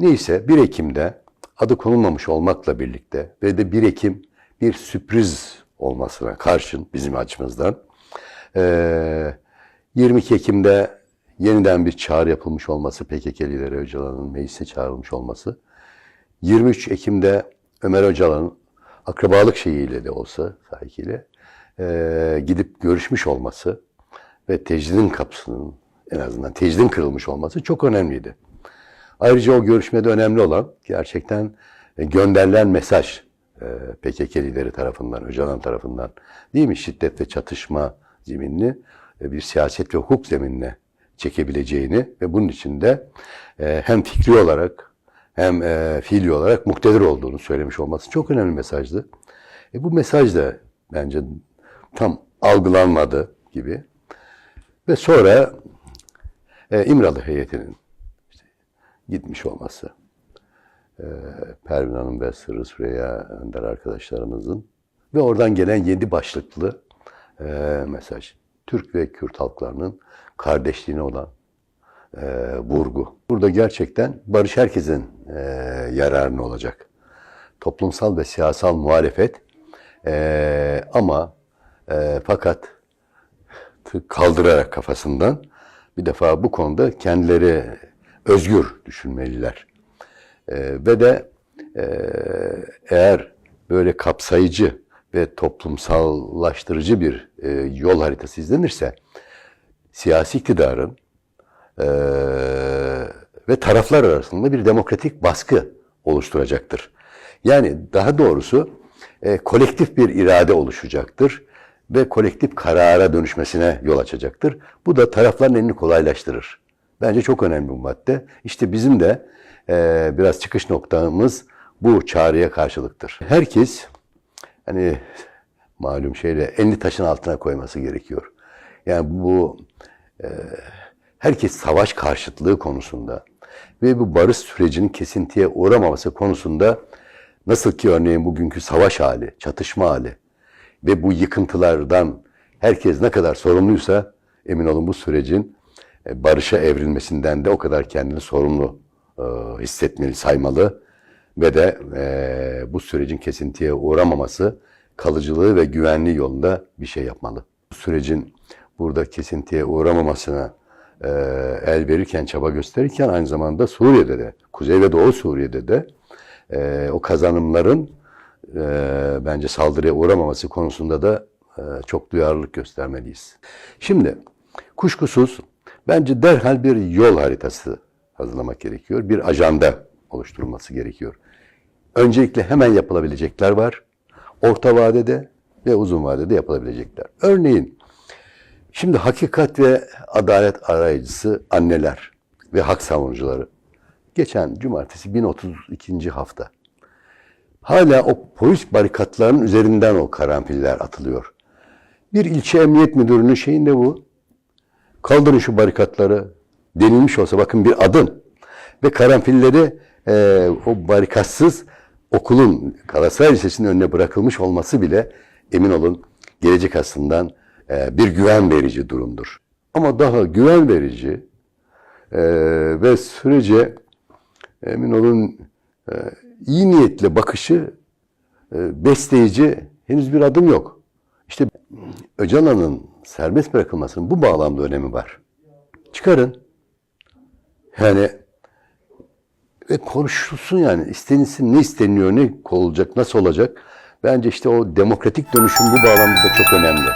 Neyse 1 Ekim'de adı konulmamış olmakla birlikte ve de 1 Ekim bir sürpriz olmasına karşın bizim açımızdan eee 22 Ekim'de yeniden bir çağrı yapılmış olması PKK lideri Öcalan'ın meclise çağrılmış olması 23 Ekim'de Ömer Öcalan'ın akrabalık şeyiyle de olsa sahikiyle eee, gidip görüşmüş olması ve tecridin kapısının en azından tecridin kırılmış olması çok önemliydi. Ayrıca o görüşmede önemli olan gerçekten e, gönderilen mesaj e, PKK lideri tarafından, Öcalan tarafından değil mi? Şiddet ve çatışma zeminini e, bir siyaset ve hukuk zeminine çekebileceğini ve bunun için de hem fikri olarak hem fiili olarak muktedir olduğunu söylemiş olması çok önemli mesajdı. E, bu mesaj da bence tam algılanmadı gibi. Ve sonra İmralı heyetinin gitmiş olması. E, Pervin Hanım ve Sırrı Süreyya Önder arkadaşlarımızın ve oradan gelen yedi başlıklı e, mesaj. Türk ve Kürt halklarının kardeşliğine olan e, vurgu. Burada gerçekten barış herkesin e, yararına olacak. Toplumsal ve siyasal muhalefet e, ama e, fakat kaldırarak kafasından bir defa bu konuda kendileri özgür düşünmeliler. E, ve de e, eğer böyle kapsayıcı ve toplumsallaştırıcı bir e, yol haritası izlenirse siyasi iktidarın e, ve taraflar arasında bir demokratik baskı oluşturacaktır. Yani daha doğrusu e, kolektif bir irade oluşacaktır ve kolektif karara dönüşmesine yol açacaktır. Bu da tarafların elini kolaylaştırır. Bence çok önemli bu madde. İşte bizim de e, biraz çıkış noktamız bu çağrıya karşılıktır. Herkes hani malum şeyle elini taşın altına koyması gerekiyor. Yani bu e, herkes savaş karşıtlığı konusunda ve bu barış sürecinin kesintiye uğramaması konusunda nasıl ki örneğin bugünkü savaş hali, çatışma hali ve bu yıkıntılardan herkes ne kadar sorumluysa emin olun bu sürecin barışa evrilmesinden de o kadar kendini sorumlu e, hissetmeli, saymalı ve de e, bu sürecin kesintiye uğramaması, kalıcılığı ve güvenliği yolunda bir şey yapmalı. Bu sürecin burada kesintiye uğramamasına e, el verirken, çaba gösterirken aynı zamanda Suriye'de de, Kuzey ve Doğu Suriye'de de e, o kazanımların e, bence saldırıya uğramaması konusunda da e, çok duyarlılık göstermeliyiz. Şimdi kuşkusuz bence derhal bir yol haritası hazırlamak gerekiyor. Bir ajanda oluşturulması gerekiyor. Öncelikle hemen yapılabilecekler var. Orta vadede ve uzun vadede yapılabilecekler. Örneğin şimdi hakikat ve adalet arayıcısı anneler ve hak savunucuları. Geçen cumartesi 1032. hafta. Hala o polis barikatlarının üzerinden o karanfiller atılıyor. Bir ilçe emniyet müdürünün şeyinde bu. Kaldırın şu barikatları denilmiş olsa bakın bir adım. Ve karanfilleri e, o barikatsız okulun Galatasaray Lisesi'nin önüne bırakılmış olması bile emin olun gelecek aslından e, bir güven verici durumdur. Ama daha güven verici e, ve sürece emin olun e, iyi niyetle bakışı e, besleyici henüz bir adım yok. Öcalan'ın serbest bırakılmasının bu bağlamda önemi var. Çıkarın. Yani ve konuşulsun yani. İstenilsin ne isteniyor, ne olacak, nasıl olacak. Bence işte o demokratik dönüşüm bu bağlamda da çok önemli.